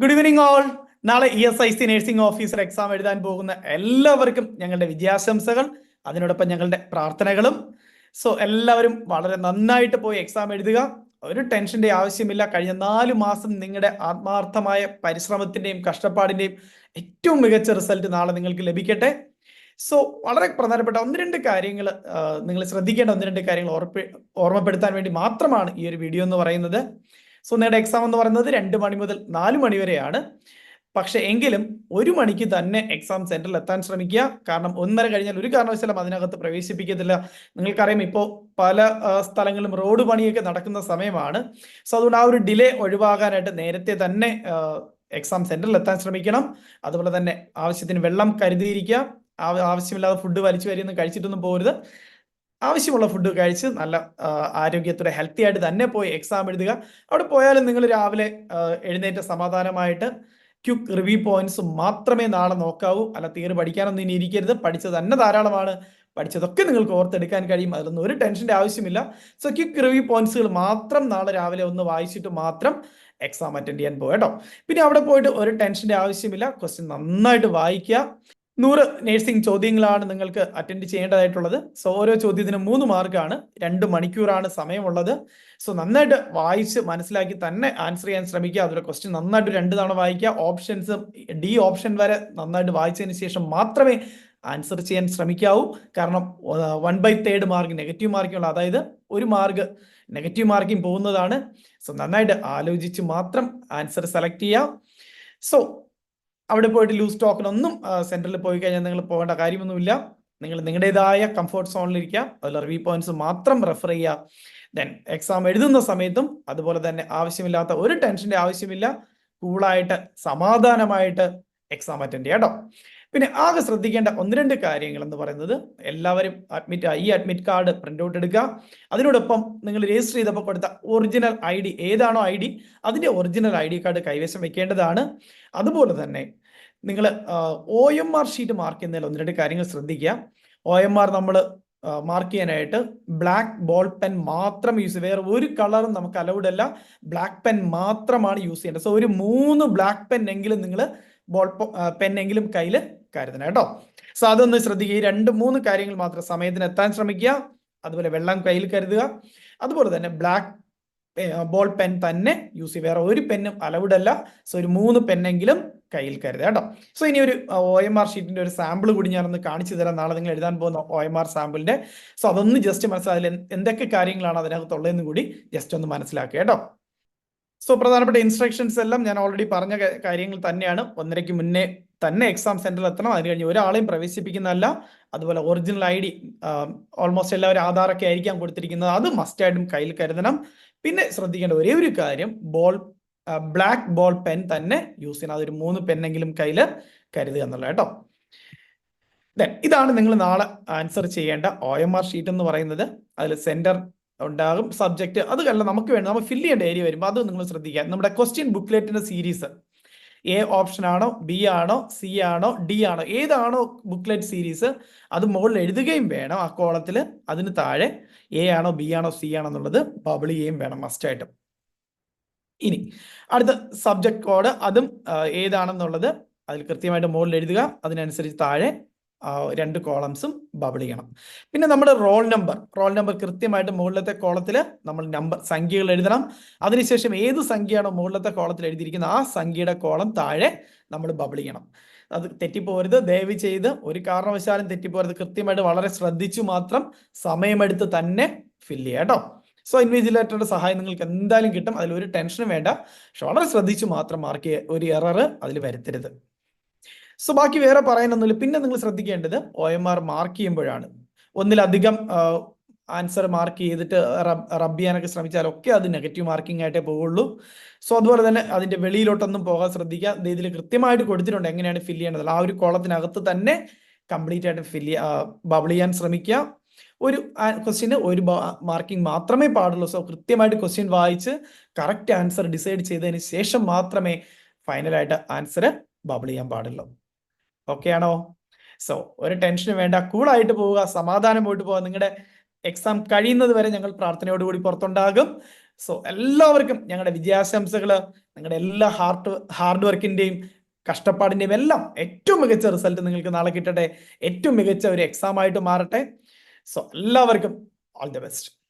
Good evening all നാളെ E S I C nursing officer exam എഴുതാൻ പോകുന്ന എല്ലാവർക്കും ഞങ്ങളുടെ വിജയാശംസകൾ അതിനോടൊപ്പം ഞങ്ങളുടെ പ്രാർത്ഥനകളും. സോ എല്ലാവരും വളരെ നന്നായിട്ട് പോയി എക്സാം എഴുതുക. ഒരു ടെൻഷന്റെ ആവശ്യമില്ല. കഴിഞ്ഞ നാല് മാസം നിങ്ങളുടെ ആത്മാർത്ഥമായ പരിശ്രമത്തിന്റെയും കഷ്ടപ്പാടിന്റെയും ഏറ്റവും മികച്ച റിസൾട്ട് നാളെ നിങ്ങൾക്ക് ലഭിക്കട്ടെ. സോ വളരെ പ്രധാനപ്പെട്ട ഒന്ന് രണ്ട് കാര്യങ്ങൾ നിങ്ങൾ ശ്രദ്ധിക്കേണ്ട ഒന്ന് രണ്ട് കാര്യങ്ങൾ ഓർമ്മപ്പെടുത്താൻ വേണ്ടി മാത്രമാണ് ഈ ഒരു വീഡിയോ എന്ന് പറയുന്നത്. സോ നിങ്ങളുടെ എക്സാം എന്ന് പറയുന്നത് രണ്ട് മണി മുതൽ നാല് മണി വരെയാണ്. പക്ഷെ എങ്കിലും ഒരു മണിക്ക് തന്നെ എക്സാം സെന്ററിൽ എത്താൻ ശ്രമിക്കുക. കാരണം ഒന്നര കഴിഞ്ഞാൽ ഒരു കാരണവശാലും അതിനകത്ത് പ്രവേശിപ്പിക്കത്തില്ല. നിങ്ങൾക്കറിയാം ഇപ്പോൾ പല സ്ഥലങ്ങളിലും റോഡ് പണിയൊക്കെ നടക്കുന്ന സമയമാണ്. സോ അതുകൊണ്ട് ആ ഒരു ഡിലേ ഒഴിവാകാനായിട്ട് നേരത്തെ തന്നെ എക്സാം സെന്ററിൽ എത്താൻ ശ്രമിക്കണം. അതുപോലെ തന്നെ ആവശ്യത്തിന് വെള്ളം കരുതിയിരിക്കുക. ആവ- ആവശ്യമില്ലാതെ ഫുഡ് വലിച്ചു വരിയൊന്നും കഴിച്ചിട്ടൊന്നും പോകരുത് ആവശ്യമുള്ള ഫുഡ് കഴിച്ച് നല്ല ആരോഗ്യത്തോടെ ഹെൽത്തി ആയിട്ട് തന്നെ പോയി എക്സാം എഴുതുക. അവിടെ പോയാലും നിങ്ങൾ രാവിലെ എഴുന്നേറ്റ സമാധാനമായിട്ട് ക്യുക്ക് റിവ്യൂ പോയിന്റ്സ് മാത്രമേ നാളെ നോക്കാവൂ. അല്ല തീരെ പഠിക്കാനൊന്നും ഇനി ഇരിക്കരുത്. പഠിച്ചത് തന്നെ ധാരാളമാണ്. പഠിച്ചതൊക്കെ നിങ്ങൾക്ക് ഓർത്തെടുക്കാൻ കഴിയും. അതിലൊന്നും ഒരു ടെൻഷന്റെ ആവശ്യമില്ല. സോ ക്യുക്ക് റിവ്യൂ പോയിന്റ്സുകൾ മാത്രം നാളെ രാവിലെ ഒന്ന് വായിച്ചിട്ട് മാത്രം എക്സാം അറ്റൻഡ് ചെയ്യാൻ പോകട്ടോ കേട്ടോ പിന്നെ അവിടെ പോയിട്ട് ഒരു ടെൻഷന്റെ ആവശ്യമില്ല. ക്വസ്റ്റ്യൻ നന്നായിട്ട് വായിക്കുക. നൂറ് നേഴ്സിംഗ് ചോദ്യങ്ങളാണ് നിങ്ങൾക്ക് അറ്റൻഡ് ചെയ്യേണ്ടതായിട്ടുള്ളത്. സോ ഓരോ ചോദ്യത്തിനും മൂന്ന് മാർക്കാണ് രണ്ട് മണിക്കൂറാണ് സമയമുള്ളത്. സോ നന്നായിട്ട് വായിച്ച് മനസ്സിലാക്കി തന്നെ ആൻസർ ചെയ്യാൻ ശ്രമിക്കുക. അതിലെ ക്വസ്റ്റ്യൻ നന്നായിട്ട് രണ്ട് തവണ വായിക്കുക. ഓപ്ഷൻസ് ഡി ഓപ്ഷൻ വരെ നന്നായിട്ട് വായിച്ചതിന് ശേഷം മാത്രമേ ആൻസർ ചെയ്യാൻ ശ്രമിക്കാവൂ. കാരണം one by third mark negative മാർക്കുള്ള അതായത് ഒരു മാർക്ക് നെഗറ്റീവ് മാർക്കിംഗ് പോകുന്നതാണ്. സോ നന്നായിട്ട് ആലോചിച്ച് മാത്രം ആൻസർ സെലക്ട് ചെയ്യാം സോ അവിടെ പോയിട്ട് ലൂസ് ടോക്കിനൊന്നും സെന്ററിൽ പോയി കഴിഞ്ഞാൽ നിങ്ങൾ പോകേണ്ട കാര്യമൊന്നുമില്ല. നിങ്ങൾ നിങ്ങളുടേതായ കംഫർട്ട് സോണിലിരിക്കുക അതിൽ റിവ്യൂ പോയിന്റ്സ് മാത്രം റെഫർ ചെയ്യുക. ദെൻ എക്സാം എഴുതുന്ന സമയത്തും അതുപോലെ തന്നെ ആവശ്യമില്ലാത്ത ഒരു ടെൻഷന്റെ ആവശ്യമില്ല. കൂളായിട്ട് സമാധാനമായിട്ട് എക്സാം അറ്റൻഡ് ചെയ്യാം കേട്ടോ പിന്നെ ആകെ ശ്രദ്ധിക്കേണ്ട ഒന്ന് രണ്ട് കാര്യങ്ങൾ എന്ന് പറയുന്നത് എല്ലാവരും അഡ്മിറ്റ് ഈ അഡ്മിറ്റ് കാർഡ് പ്രിന്റ് ഔട്ട് എടുക്കുക. അതിനോടൊപ്പം നിങ്ങൾ രജിസ്റ്റർ ചെയ്തപ്പോൾ കൊടുത്ത ഒറിജിനൽ ഐ ഡി ഏതാണോ ഐ ഡി അതിന്റെ ഒറിജിനൽ ഐ ഡി കാർഡ് കൈവശം വെക്കേണ്ടതാണ്. അതുപോലെ തന്നെ നിങ്ങൾ O M R sheet mark ചെയ്യുന്നതിൽ ഒന്ന് രണ്ട് കാര്യങ്ങൾ ശ്രദ്ധിക്കുക. ഒ എം ആർ നമ്മൾ മാർക്ക് ചെയ്യാനായിട്ട് ബ്ലാക്ക് ബോൾ പെൻ മാത്രം യൂസ് വേറെ ഒരു കളറും നമുക്ക് അലൗഡ് അല്ല. ബ്ലാക്ക് പെൻ മാത്രമാണ് യൂസ് ചെയ്യേണ്ടത്. സോ ഒരു മൂന്ന് ബ്ലാക്ക് പെൻ എങ്കിലും നിങ്ങൾ ബോൾ പെൻ എങ്കിലും കയ്യിൽ കരുതണം കേട്ടോ. സോ അതൊന്ന് ശ്രദ്ധിക്കുക. ഈ രണ്ട് മൂന്ന് കാര്യങ്ങൾ മാത്രം സമയത്തിന് എത്താൻ ശ്രമിക്കുക. അതുപോലെ വെള്ളം കയ്യിൽ കരുതുക. അതുപോലെ തന്നെ ബ്ലാക്ക് ബോൾ പെൻ തന്നെ യൂസ് ചെയ്യുക. വേറെ ഒരു പെന്നും അലൗഡ് അല്ല സോ ഒരു മൂന്ന് പെന്നെങ്കിലും കയ്യിൽ കരുതുക കേട്ടോ. സോ ഇനി ഒരു ഒ എം ആർ ഷീറ്റിന്റെ ഒരു സാമ്പിൾ കൂടി ഞാനൊന്ന് കാണിച്ചു തരാം. നാളെ നിങ്ങൾ എഴുതാൻ പോകുന്ന ഒ എം ആർ സാമ്പിളിന്റെ സോ അതൊന്ന് ജസ്റ്റ് മനസ്സിലായി എന്തൊക്കെ കാര്യങ്ങളാണ് അതിനകത്തുള്ളതെന്ന് കൂടി ജസ്റ്റ് ഒന്ന് മനസ്സിലാക്കുക കേട്ടോ. സോ പ്രധാനപ്പെട്ട ഇൻസ്ട്രക്ഷൻസ് എല്ലാം ഞാൻ ഓൾറെഡി പറഞ്ഞ കാര്യങ്ങൾ തന്നെയാണ്. ഒന്നരയ്ക്ക് മുന്നേ തന്നെ എക്സാം സെന്ററിൽ എത്തണം. അതിന് കഴിഞ്ഞ് ഒരാളെയും പ്രവേശിപ്പിക്കുന്നതല്ല. അതുപോലെ ഒറിജിനൽ ഐ ഡി ഓൾമോസ്റ്റ് എല്ലാവരും ആധാറൊക്കെ ആയിരിക്കാം കൊടുത്തിരിക്കുന്നത്. അത് മസ്റ്റായിട്ടും കയ്യിൽ കരുതണം. പിന്നെ ശ്രദ്ധിക്കേണ്ട ഒരേ ഒരു കാര്യം ബോൾ ബ്ലാക്ക് ബോൾ പെൻ തന്നെ യൂസ് ചെയ്യണം. അതൊരു മൂന്ന് പെന്നെങ്കിലും കയ്യിൽ കരുതുക എന്നുള്ളത് കേട്ടോ. Then ഇതാണ് നിങ്ങൾ നാളെ ആൻസർ ചെയ്യേണ്ട ഒ എം ആർ ഷീറ്റ് എന്ന് പറയുന്നത്. അതിൽ സെന്റർ ഉണ്ടാകും സബ്ജക്റ്റ് അതല്ല നമുക്ക് വേണ്ട. നമ്മൾ ഫില്ല് ചെയ്യേണ്ട ഏരിയ വരുമ്പോൾ അത് നിങ്ങൾ ശ്രദ്ധിക്കുക. നമ്മുടെ ക്വസ്റ്റ്യൻ ബുക്ക്ലെറ്റിന്റെ സീരീസ് എ ഓപ്ഷൻ ആണോ ബി ആണോ സി ആണോ ഡി ആണോ ഏതാണോ ബുക്ക്ലെറ്റ് സീരീസ് അത് മുകളിൽ എഴുതുകയും വേണം ആ കോളത്തിൽ അതിന് താഴെ എ ആണോ ബി ആണോ സി ആണോ എന്നുള്ളത് ബബിൾ ചെയ്യുകയും വേണം മസ്റ്റായിട്ടും ഇനി അടുത്ത സബ്ജക്ട് കോഡ് അതും ഏതാണെന്നുള്ളത് അതിൽ കൃത്യമായിട്ട് മുകളിൽ എഴുതുക. അതിനനുസരിച്ച് താഴെ രണ്ട് കോളംസും ബബിൾ ചെയ്യണം. പിന്നെ നമ്മുടെ റോൾ നമ്പർ റോൾ നമ്പർ കൃത്യമായിട്ട് മുകളിലത്തെ കോളത്തിൽ നമ്മൾ നമ്പർ സംഖ്യകൾ എഴുതണം. അതിനുശേഷം ഏത് സംഖ്യയാണോ മുകളിലത്തെ കോളത്തിൽ എഴുതിയിരിക്കുന്നത് ആ സംഖ്യയുടെ കോളം താഴെ നമ്മൾ ബബിൾ ചെയ്യണം. അത് തെറ്റിപ്പോരുത്. ദയവ് ചെയ്ത് ഒരു കാരണവശാലും തെറ്റിപ്പോരുത്. കൃത്യമായിട്ട് വളരെ ശ്രദ്ധിച്ചു മാത്രം സമയമെടുത്ത് തന്നെ ഫില്ല് ചെയ്യുക കേട്ടോ. സോ ഇൻവിജിലേറ്ററുടെ സഹായം നിങ്ങൾക്ക് എന്തായാലും കിട്ടും. അതിൽ ഒരു ടെൻഷനും വേണ്ട. പക്ഷെ വളരെ ശ്രദ്ധിച്ചു മാത്രം മാർക്ക് ഒരു എറർ അതിൽ വരുത്തരുത്. സോ ബാക്കി വേറെ പറയാനൊന്നുമില്ല. പിന്നെ നിങ്ങൾ ശ്രദ്ധിക്കേണ്ടത് ഒ എം ആർ മാർക്ക് ചെയ്യുമ്പോഴാണ്. ഒന്നിലധികം ആൻസർ മാർക്ക് ചെയ്തിട്ട് റബ് ചെയ്യാനൊക്കെ ശ്രമിച്ചാലൊക്കെ അത് നെഗറ്റീവ് മാർക്കിംഗ് ആയിട്ടേ പോകുള്ളൂ സോ അതുപോലെ തന്നെ അതിന്റെ വെളിയിലോട്ടൊന്നും പോകാൻ ശ്രദ്ധിക്കുക. ഇതിൽ കൃത്യമായിട്ട് കൊടുത്തിട്ടുണ്ട് എങ്ങനെയാണ് ഫില്ല് ചെയ്യേണ്ടത്. ആ ഒരു കോളത്തിനകത്ത് തന്നെ കംപ്ലീറ്റ് ആയിട്ട് ഫില്ല് ബബിൾ ചെയ്യാൻ ശ്രമിക്കുക. ഒരു ക്വസ്റ്റ്യന് ഒരു മാർക്കിംഗ് മാത്രമേ പാടുള്ളൂ. സോ കൃത്യമായിട്ട് ക്വസ്റ്റ്യൻ വായിച്ച് കറക്റ്റ് ആൻസർ ഡിസൈഡ് ചെയ്തതിന് ശേഷം മാത്രമേ ഫൈനലായിട്ട് ആൻസർ ബബിൾ ചെയ്യാൻ പാടുള്ളൂ. ഓക്കെ ആണോ സോ ഒരു ടെൻഷനും വേണ്ട. കൂളായിട്ട് പോവുക സമാധാനം പോയിട്ട് പോവുക. നിങ്ങളുടെ എക്സാം കഴിയുന്നത് വരെ ഞങ്ങൾ പ്രാർത്ഥനയോടുകൂടി പുറത്തുണ്ടാകും. സോ എല്ലാവർക്കും ഞങ്ങളുടെ വിജയാശംസകൾ നിങ്ങളുടെ എല്ലാ ഹാർട്ട് ഹാർഡ് വർക്കിന്റെയും കഷ്ടപ്പാടിന്റെയും എല്ലാം ഏറ്റവും മികച്ച റിസൾട്ട് നിങ്ങൾക്ക് നാളെ കിട്ടട്ടെ. ഏറ്റവും മികച്ച ഒരു എക്സാം ആയിട്ട് മാറട്ടെ. സോ എല്ലാവർക്കും ഓൾ ദി ബെസ്റ്റ്